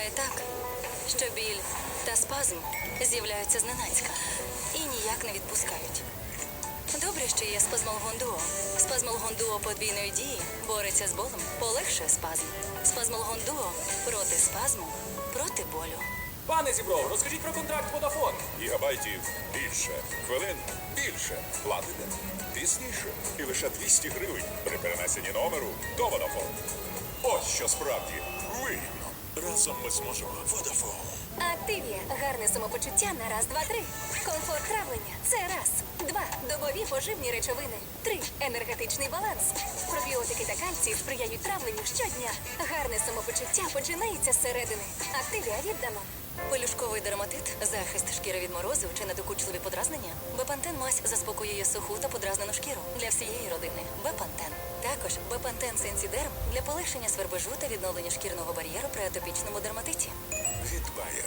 Буває так, що біль та спазм з'являються зненацька і ніяк не відпускають. Добре, що є спазмолгон дуо. Спазмолгон дуо подвійної дії бореться з болем, полегшує спазм. Спазмолгон дуо проти спазму, проти болю. Пане Зібров, розкажіть про контракт Vodafone. Гігабайтів більше, хвилин більше. Платите пізніше. І лише 200 гривень при перенесенні номеру до Vodafone. Ось що справді. Разом ми зможемо. Vodafone. Активія. Гарне самопочуття на раз, два, три. Комфорт травлення. Це раз. Два. Добові поживні речовини. Три. Енергетичний баланс. Пробіотики та кальцій сприяють травленню щодня. Гарне самопочуття починається зсередини. Активія віддано. Пелюшковий дерматит, захист шкіри від морозу чи недокучливі подразнення. Бепантен мазь заспокоює суху та подразнену шкіру для всієї родини. Бепантен. Також Бепантен Сенсідерм для полегшення свербежу та відновлення шкірного бар'єру при атопічному дерматиті. Від Bayer.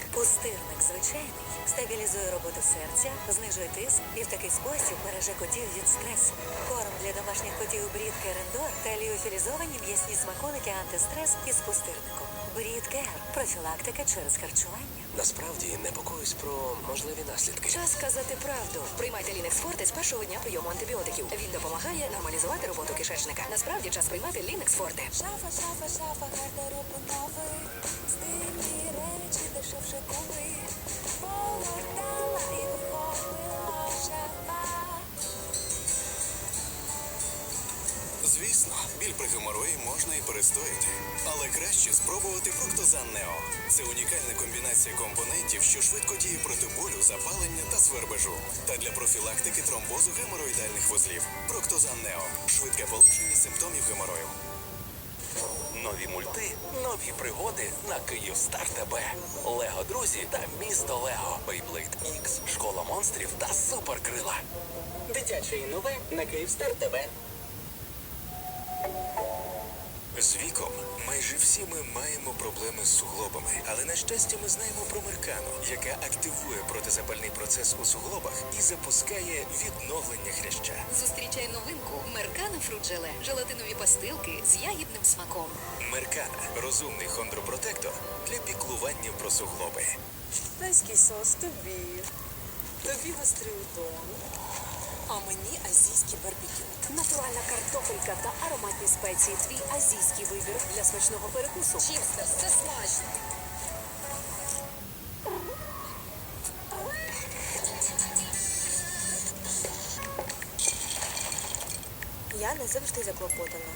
Звичайний стабілізує роботу серця, знижує тиск і в такий спосіб береже котів від стресу. Корм для домашніх котів Брід Керендор та ліофілізовані м'ясні смаколики антистрес із пустирником. Брід Кер – профілактика через харчування. Насправді непокоюсь про можливі наслідки. Час сказати правду. Приймайте Лінекс Форте з першого дня прийому антибіотиків. Він допомагає нормалізувати роботу кишечника. Насправді час приймати Лінекс Форте. Шафа, шафа, шафа, гардеробу новий. Стильні речі, дешевше коли. Звісно, біль при геморої можна і перестояти, але краще спробувати Проктозан Нео. Це унікальна комбінація компонентів, що швидко діє проти болю, запалення та свербежу. Та для профілактики тромбозу геморроїдальних вузлів. Проктозан Нео швидке полегшення симптомів геморою. Нові мульти, нові пригоди на Київстар ТБ. Лего друзі та місто Лего. Бейблейд Ікс, школа монстрів та суперкрила. Дитяче і нове на Київстар ТВ. З віком майже всі ми маємо проблеми з суглобами, але на щастя ми знаємо про Меркану, яка активує протизапальний процес у суглобах і запускає відновлення хряща. Зустрічай новинку Меркано Фруджеле. Желатинові пастилки з ягідним смаком. Меркана розумний хондропротектор для піклування про суглоби. Тайський сос тобі. Тобі гострий удон. А мені азійський барбекю. Натуральна картопелька та ароматні спеції. Твій азійський вибір для смачного перекусу. Чіпстер, це смачно. Я не завжди заклопотана.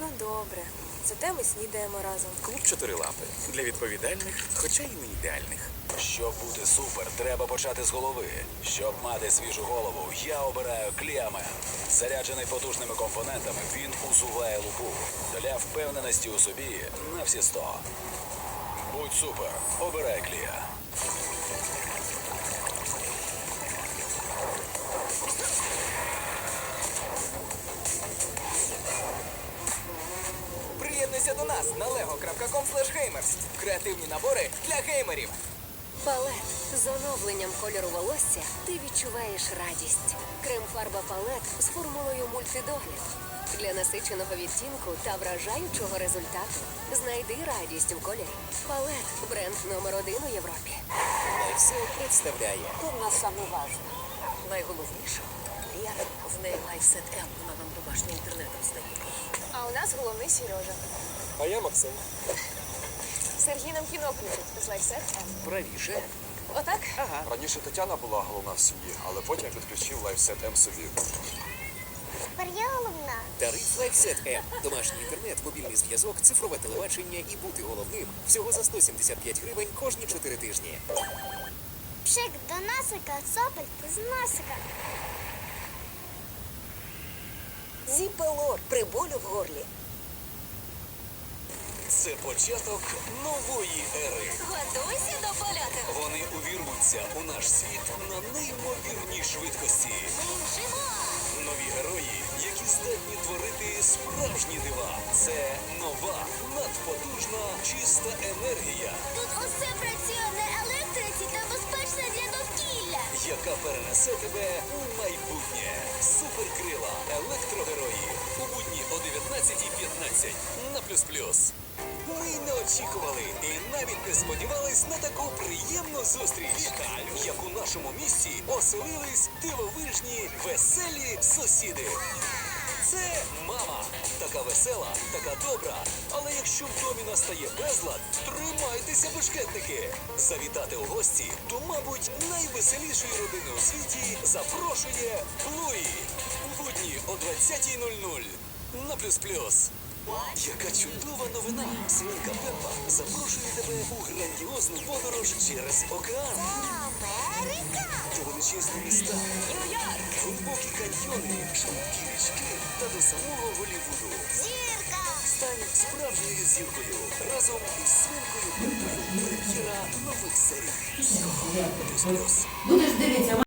Ну добре, зате ми снідаємо разом. Клуб чотирилапи для відповідальних, хоча й не ідеальних. Щоб бути супер, треба почати з голови. Щоб мати свіжу голову, я обираю Кліамен. Заряджений потужними компонентами, він усуває лупу. Для впевненості у собі на всі сто. Будь супер, обирай Клія. Приєднуйся до нас на lego.com gamers. Креативні набори для геймерів. Палет з оновленням кольору волосся ти відчуваєш радість. Крем-фарба палет з формулою мультидогляд. Для насиченого відтінку та вражаючого результату знайди радість у кольорі. Палет бренд номер один у Європі. Лайфсел представляє. Саме важливо? Найголовніше я в неї лайфсет М. Вона нам домашнім інтернетом здає. А у нас головний Сережа. А я Максим. Сергій нам кіно крутить з. Правіше. Отак? Раніше Тетяна була головна в сім'ї, але потім підключив лайфсет М собі. Тепер я головна. Тариф Лайфсет М. Домашній інтернет, мобільний зв'язок, цифрове телебачення і бути головним. Всього за 175 гривень кожні 4 тижні. Пшик до насика, сопельки з носика. Зіпелор при болю в горлі. Це початок нової ери. Готуйся до польоту. Вони увірвуться у наш світ на неймовірній швидкості. Нові герої, які здатні творити справжні дива. Це нова, надпотужна, чиста енергія, Тут усе працює на електриці та безпечно для довкілля. яка перенесе тебе у майбутнє. Суперкрила, електрогерої. У будні о 19.15 11 на плюс плюс. Ми не очікували і навіть не сподівались на таку приємну зустріч, як у нашому місті оселились дивовижні веселі сусіди. Це мама. Така весела, така добра. Але якщо в домі настає безлад, тримайтеся, бешкетники. Завітати у гості до, мабуть, найвеселішої родини у світі запрошує Блуї. У будні о 20.00 на плюс плюс. Яка чудова новина! Свинка Пеппа запрошує тебе у грандіозну подорож через океан. Америка! Величезні міста, Нью-Йорк! глибокі каньйони, широкі річки та до самого Голлівуду. Зірка! Стань справжньою зіркою разом із свинкою Пеппою. Прем'єра нових серій. Плюс плюс. Будеш дивитися